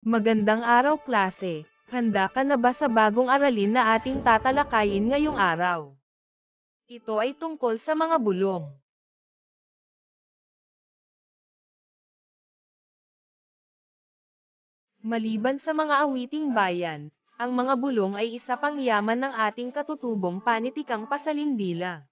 Magandang araw klase. Handa ka na ba sa bagong aralin na ating tatalakayin ngayong araw? Ito ay tungkol sa mga bulong. Maliban sa mga awiting bayan, ang mga bulong ay isa pang yaman ng ating katutubong panitikang pasalindila.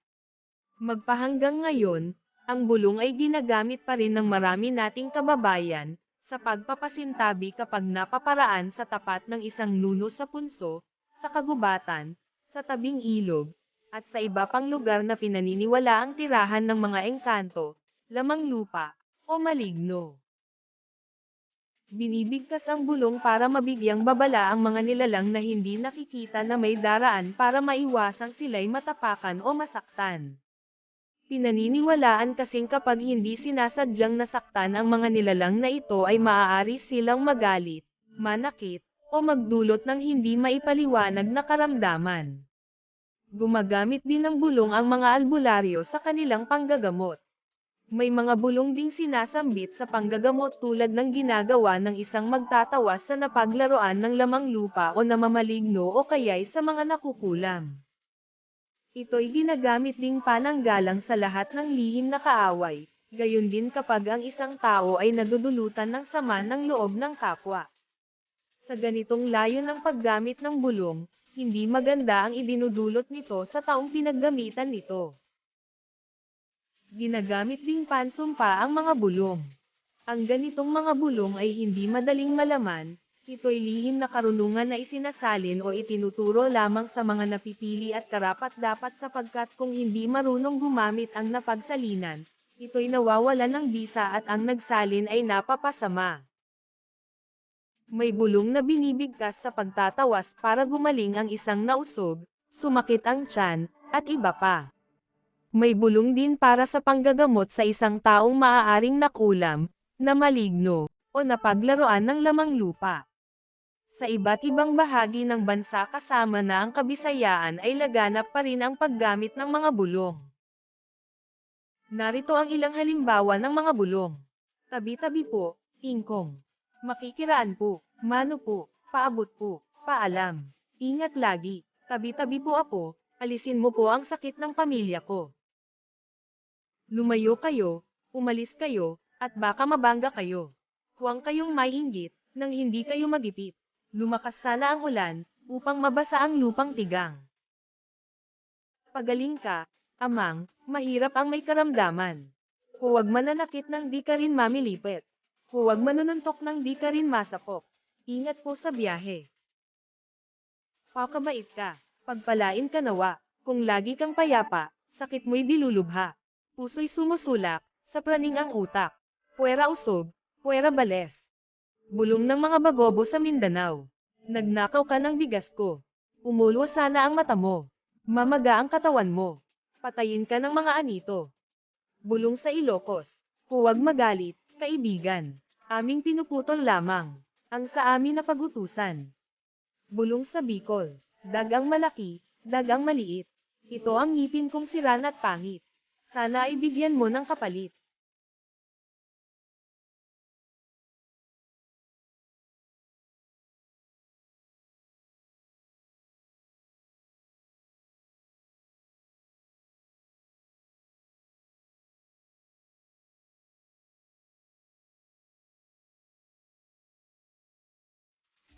Magpahanggang ngayon, ang bulong ay ginagamit pa rin ng marami nating kababayan, sa pagpapasintabi kapag napaparaan sa tapat ng isang nuno sa punso, sa kagubatan, sa tabing ilog, at sa iba pang lugar na pinaniniwala ang tirahan ng mga engkanto, lamang lupa, o maligno. Binibigkas ang bulong para mabigyang babala ang mga nilalang na hindi nakikita na may daraan para maiwasang sila'y matapakan o masaktan. Pinaniniwalaan kasing kapag hindi sinasadyang nasaktan ang mga nilalang na ito ay maaari silang magalit, manakit, o magdulot ng hindi maipaliwanag na karamdaman. Gumagamit din ng bulong ang mga albularyo sa kanilang panggagamot. May mga bulong ding sinasambit sa panggagamot tulad ng ginagawa ng isang magtatawas sa napaglaruan ng lamang lupa o namamaligno o kaya'y sa mga nakukulam. Ito'y ginagamit ding pananggalang sa lahat ng lihim na kaaway, gayon din kapag ang isang tao ay nadudulutan ng sama ng loob ng kapwa. Sa ganitong layo ng paggamit ng bulong, hindi maganda ang idinudulot nito sa taong pinaggamitan nito. Ginagamit ding pansumpa ang mga bulong. Ang ganitong mga bulong ay hindi madaling malaman, ito'y lihim na karunungan na isinasalin o itinuturo lamang sa mga napipili at karapat-dapat sapagkat kung hindi marunong gumamit ang napagsalinan, ito'y nawawalan ng bisa at ang nagsalin ay napapasama. May bulong na binibigkas sa pagtatawas para gumaling ang isang nausog, sumakit ang tiyan, at iba pa. May bulong din para sa panggagamot sa isang taong maaaring nakulam, na maligno, o napaglaruan ng lamang lupa. Sa iba't ibang bahagi ng bansa kasama na ang kabisayaan ay laganap pa rin ang paggamit ng mga bulong. Narito ang ilang halimbawa ng mga bulong. Tabi-tabi po, ingkong. Makikiraan po, mano po, paabot po, paalam. Ingat lagi, tabi-tabi po ako, alisin mo po ang sakit ng pamilya ko. Lumayo kayo, umalis kayo, at baka mabangga kayo. Huwag kayong mahinggit, nang hindi kayo magipit. Lumakas sana ang ulan, upang mabasa ang lupang tigang. Pagaling ka, amang, mahirap ang may karamdaman. Huwag mananakit ng di ka rin mamilipit. Huwag manununtok ng di ka rin masapok. Ingat po sa biyahe. Pakabait ka, pagpalain ka nawa, kung lagi kang payapa, sakit mo'y dilulubha. Puso'y sumusulak, sa praning ang utak. Puwera usog, puwera bales. Bulong ng mga bagobo sa Mindanao. Nagnakaw ka ng bigas ko. Umulo sana ang mata mo. Mamaga ang katawan mo. Patayin ka ng mga anito. Bulong sa Ilocos. Huwag magalit, kaibigan. Aming pinuputol lamang. Ang sa amin na pagutusan. Bulong sa Bicol. Dagang malaki, dagang maliit. Ito ang ngipin kong siran at pangit. Sana ay bigyan mo ng kapalit.